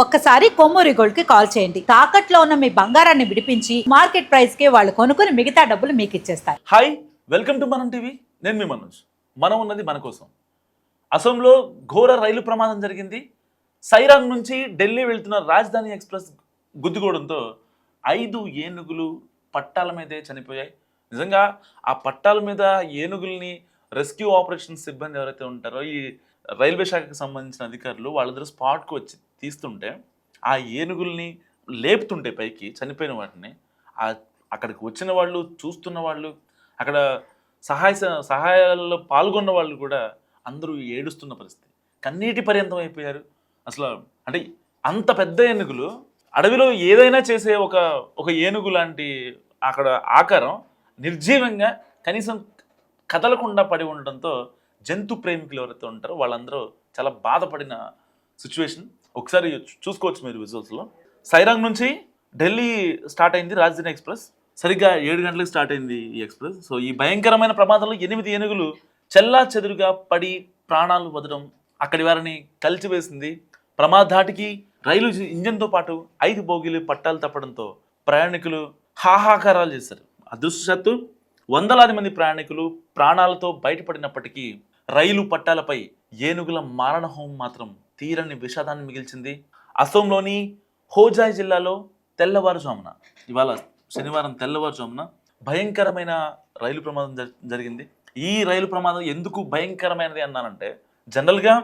ఒక్కసారి కొమ్మూరి గోల్డ్కి కాల్ చేయండి. తాకట్లో ఉన్న మీ బంగారాన్ని విడిపించి మార్కెట్ ప్రైస్కి వాళ్ళు కొనుక్కుని మిగతా డబ్బులు మీకు ఇచ్చేస్తారు. Hi welcome to Manam TV. నేను మీ మనోజ్. మనం ఉన్నది మన కోసం. అసోంలో ఘోర రైలు ప్రమాదం జరిగింది. సైరాంగ్ నుంచి ఢిల్లీ వెళ్తున్న రాజధాని ఎక్స్ప్రెస్ గుద్దుకోవడంతో ఐదు ఏనుగులు పట్టాల మీదే చనిపోయాయి. నిజంగా ఆ పట్టాల మీద ఏనుగుల్ని రెస్క్యూ ఆపరేషన్ సిబ్బంది ఎవరైతే ఉంటారో ఈ రైల్వే శాఖకు సంబంధించిన అధికారులు వాళ్ళిద్దరు స్పాట్కు వచ్చి తీస్తుంటే ఆ ఏనుగుల్ని లేపుతుంటే పైకి చనిపోయిన వాటిని ఆ అక్కడికి వచ్చిన వాళ్ళు చూస్తున్న వాళ్ళు అక్కడ సహాయ స- పాల్గొన్న వాళ్ళు కూడా అందరూ ఏడుస్తున్న పరిస్థితి. కన్నీటి పర్యంతం అయిపోయారు. అసలు అంటే అంత పెద్ద ఏనుగులు అడవిలో ఏదైనా చేసే ఒక ఒక ఏనుగు లాంటి అక్కడ ఆకారం నిర్జీవంగా కనీసం కదలకుండా పడి ఉండడంతో జంతు ప్రేమికులు ఎవరైతే ఉంటారో వాళ్ళందరూ చాలా బాధపడిన సిచ్యువేషన్ ఒకసారి చూసుకోవచ్చు మీరు విజువల్స్లో. సైరాంగ్ నుంచి ఢిల్లీ స్టార్ట్ అయింది రాజధాని ఎక్స్ప్రెస్. సరిగ్గా ఏడు గంటలకు స్టార్ట్ అయింది ఈ ఎక్స్ప్రెస్. సో ఈ భయంకరమైన ప్రమాదంలో ఎనిమిది ఏనుగులు చెల్లా చెదురుగా పడి ప్రాణాలు వదడం అక్కడి వారిని కలిచివేసింది. ప్రమాదాటికి రైలు ఇంజన్తో పాటు ఐదు బోగీలు పట్టాలు తప్పడంతో ప్రయాణికులు హాహాకారాలు చేశారు. అదృష్టవశాత్తు వందలాది మంది ప్రయాణికులు ప్రాణాలతో బయటపడినప్పటికీ రైలు పట్టాలపై ఏనుగుల మారణహోమం మాత్రం తీరని విషాదాన్ని మిగిల్చింది. అసోంలోని హోజాయ్ జిల్లాలో తెల్లవారుజామున ఇవాళ శనివారం తెల్లవారుజామున భయంకరమైన రైలు ప్రమాదం జరిగింది. ఈ రైలు ప్రమాదం ఎందుకు భయంకరమైనది అన్నానంటే జనరల్గా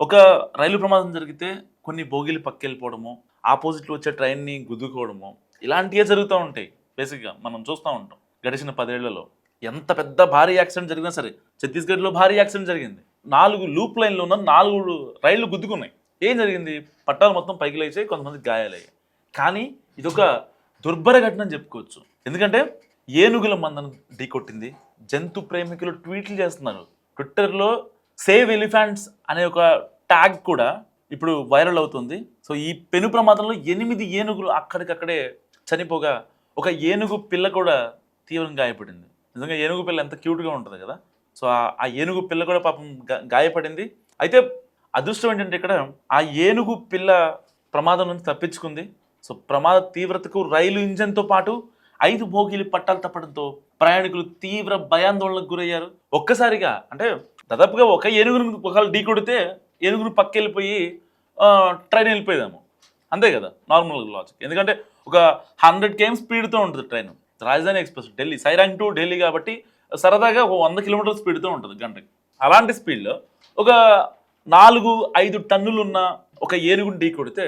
ఒక రైలు ప్రమాదం జరిగితే కొన్ని బోగీలు పక్కెళ్ళిపోవడము ఆపోజిట్లో వచ్చే ట్రైన్ని గుద్దుకోవడము ఇలాంటివే జరుగుతూ ఉంటాయి. బేసిక్గా మనం చూస్తూ ఉంటాం. గడిచిన పదేళ్ళలో ఎంత పెద్ద భారీ యాక్సిడెంట్ జరిగినా సరే ఛత్తీస్గఢ్లో భారీ యాక్సిడెంట్ జరిగింది. నాలుగు లూప్ లైన్లో ఉన్న నాలుగు రైళ్ళు గుద్దుకున్నాయి. ఏం జరిగింది? పట్టాలు మొత్తం పైకి లేచాయి కొంతమంది గాయాలయ్యాయి. కానీ ఇదొక దుర్భర ఘటన అని చెప్పుకోవచ్చు. ఎందుకంటే ఏనుగుల మందను ఢీకొట్టింది. జంతు ప్రేమికులు ట్వీట్లు చేస్తున్నారు. ట్విట్టర్లో సేవ్ ఎలిఫెంట్స్ అనే ఒక ట్యాగ్ కూడా ఇప్పుడు వైరల్ అవుతుంది. సో ఈ పెను ప్రమాదంలో ఎనిమిది ఏనుగులు అక్కడికక్కడే చనిపోగా ఒక ఏనుగు పిల్ల కూడా తీవ్రంగా గాయపడింది. నిజంగా ఏనుగు పిల్ల ఎంత క్యూట్గా ఉంటుంది కదా. సో ఆ- ఏనుగు పిల్ల కూడా పాపం గాయపడింది. అయితే అదృష్టం ఏంటంటే ఇక్కడ ఆ ఏనుగు పిల్ల ప్రమాదం నుంచి తప్పించుకుంది. సో ప్రమాద తీవ్రతకు రైలు ఇంజన్తో పాటు ఐదు భోగిలు పట్టాలు తప్పడంతో ప్రయాణికులు తీవ్ర భయాందోళనకు గురయ్యారు. ఒక్కసారిగా అంటే దాదాపుగా ఒక ఏనుగును ఒకవేళ ఢీ కొడితే ఏనుగును పక్కెళ్ళిపోయి ట్రైన్ వెళ్ళిపోయేదాము. అంతే కదా నార్మల్ లాజిక్. ఎందుకంటే ఒక హండ్రెడ్ కేఎం స్పీడ్తో ఉంటుంది train. Rajdhani express Delhi Sairang to Delhi కాబట్టి సరదాగా ఒక వంద కిలోమీటర్ల స్పీడ్తో ఉంటుంది గంటకి అలాంటి స్పీడ్లో ఒక నాలుగు ఐదు టన్నులు ఉన్న ఒక ఏనుగుని ఢీ కొడితే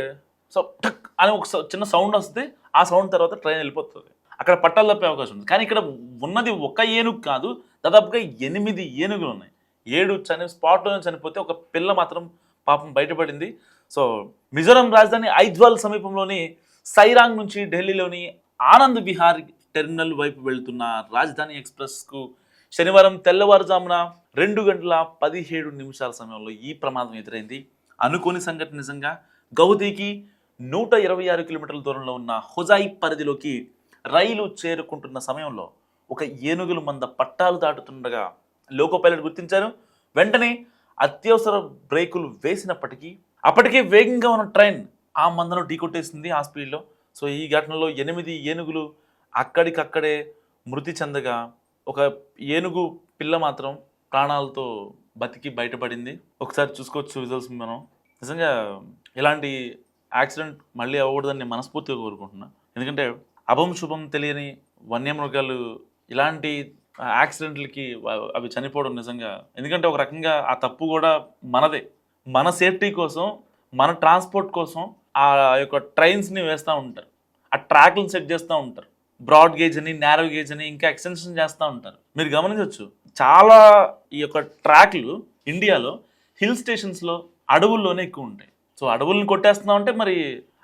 సో టక్ అని ఒక చిన్న సౌండ్ వస్తే ఆ సౌండ్ తర్వాత ట్రైన్ వెళ్ళిపోతుంది. అక్కడ పట్టాలు తప్పే అవకాశం ఉంది. కానీ ఇక్కడ ఉన్నది ఒక ఏనుగు కాదు దాదాపుగా ఎనిమిది ఏనుగులు ఉన్నాయి. ఏడు చని స్పాట్లో చనిపోతే ఒక పిల్ల మాత్రం పాపం బయటపడింది. సో మిజోరం రాజధాని ఐజ్వాల్ సమీపంలోని సైరాంగ్ నుంచి ఢిల్లీలోని ఆనంద్ విహార్ టెర్మినల్ వైపు వెళ్తున్న రాజధాని ఎక్స్ప్రెస్కు శనివారం తెల్లవారుజామున రెండు గంటల పదిహేడు నిమిషాల సమయంలో ఈ ప్రమాదం ఎదురైంది. అనుకోని సంఘటన నిజంగా గౌదీకి నూట ఇరవై ఆరు కిలోమీటర్ల దూరంలో ఉన్న హుజాయి పరిధిలోకి రైలు చేరుకుంటున్న సమయంలో ఒక ఏనుగుల మంద పట్టాలు దాటుతుండగా లోకో పైలట్ గుర్తించారు. వెంటనే అత్యవసర బ్రేకులు వేసినప్పటికీ అప్పటికే వేగంగా ఉన్న ట్రైన్ ఆ మందను ఢీకొట్టేసింది ఆ స్పీడ్లో. సో ఈ ఘటనలో ఎనిమిది ఏనుగులు అక్కడికక్కడే మృతి చెందగా ఒక ఏనుగు పిల్ల మాత్రం ప్రాణాలతో బతికి బయటపడింది. ఒకసారి చూసుకోవచ్చు రిజల్ట్స్ మనం. నిజంగా ఇలాంటి యాక్సిడెంట్ మళ్ళీ అవ్వకూడదని నేను మనస్ఫూర్తిగా కోరుకుంటున్నా. ఎందుకంటే అభం శుభం తెలియని వన్యమృగాలు ఇలాంటి యాక్సిడెంట్లకి అవి- చనిపోవడం నిజంగా ఎందుకంటే ఒక రకంగా ఆ తప్పు కూడా మనదే. మన సేఫ్టీ కోసం మన ట్రాన్స్పోర్ట్ కోసం ఆ యొక్క ట్రైన్స్ని వేస్తూ ఉంటారు. ఆ ట్రాక్లను సెట్ చేస్తూ ఉంటారు. బ్రాడ్ గేజ్ అని నేరో గేజ్ అని ఇంకా ఎక్స్టెన్షన్ చేస్తూ ఉంటారు. మీరు గమనించవచ్చు చాలా ఈ యొక్క ట్రాక్లు ఇండియాలో హిల్ స్టేషన్స్లో అడవుల్లోనే ఎక్కువ ఉంటాయి. సో అడవులను కొట్టేస్తున్నాం అంటే మరి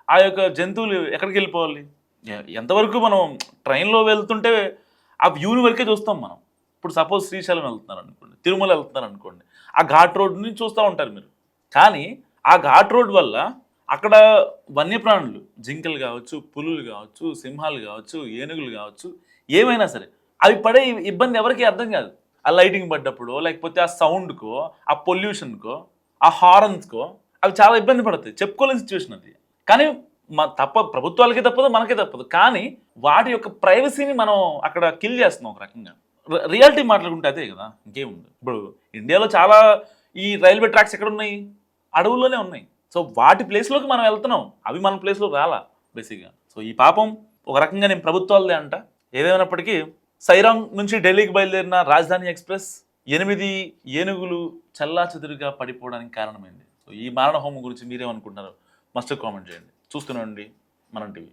ఆ యొక్క జంతువులు ఎక్కడికి వెళ్ళిపోవాలి? ఎంతవరకు మనం ట్రైన్లో వెళ్తుంటే ఆ వ్యూని వరకే చూస్తాం మనం. ఇప్పుడు సపోజ్ శ్రీశైలం వెళ్తున్నారు అనుకోండి తిరుమల వెళ్తున్నారు అనుకోండి ఆ ఘాట్ రోడ్ నుంచి చూస్తూ ఉంటారు మీరు. కానీ ఆ ఘాట్ రోడ్ వల్ల అక్కడ వన్యప్రాణులు జింకలు కావచ్చు పులులు కావచ్చు సింహాలు కావచ్చు ఏనుగులు కావచ్చు ఏమైనా సరే అవి పడే ఇబ్బంది ఎవరికి అర్థం కాదు. ఆ లైటింగ్ పడ్డప్పుడు లేకపోతే ఆ సౌండ్కో ఆ పొల్యూషన్కో ఆ హారన్స్కో అవి చాలా ఇబ్బంది పడతాయి. చెప్పుకోలేని సిచ్యువేషన్ అది. కానీ మా తప్ప ప్రభుత్వాలకి తప్పదు మనకే తప్పదు. కానీ వాటి యొక్క ప్రైవసీని మనం అక్కడ కిల్ చేస్తున్నాం ఒక రకంగా. రియాలిటీ మాట్లాడుకుంటే అదే కదా ఇంకేముంది? ఇప్పుడు ఇండియాలో చాలా ఈ రైల్వే ట్రాక్స్ ఎక్కడ ఉన్నాయి అడవుల్లోనే ఉన్నాయి. సో వాటి ప్లేస్లోకి మనం వెళ్తున్నాం. అవి మన ప్లేస్లోకి రాలా బేసిక్గా. సో ఈ పాపం ఒక రకంగా నేను ప్రభుత్వాలదే అంట. ఏదేమైనప్పటికీ సైరాంగ్ నుంచి ఢిల్లీకి బయలుదేరిన రాజధాని ఎక్స్ప్రెస్ ఎనిమిది ఏనుగులు చల్లా చెదురుగా పడిపోవడానికి కారణమైంది. సో ఈ మారణ హోమం గురించి మీరేమనుకుంటున్నారు? మస్ట్ కామెంట్ చేయండి. చూస్తూనే ఉండి మనం టీవీ.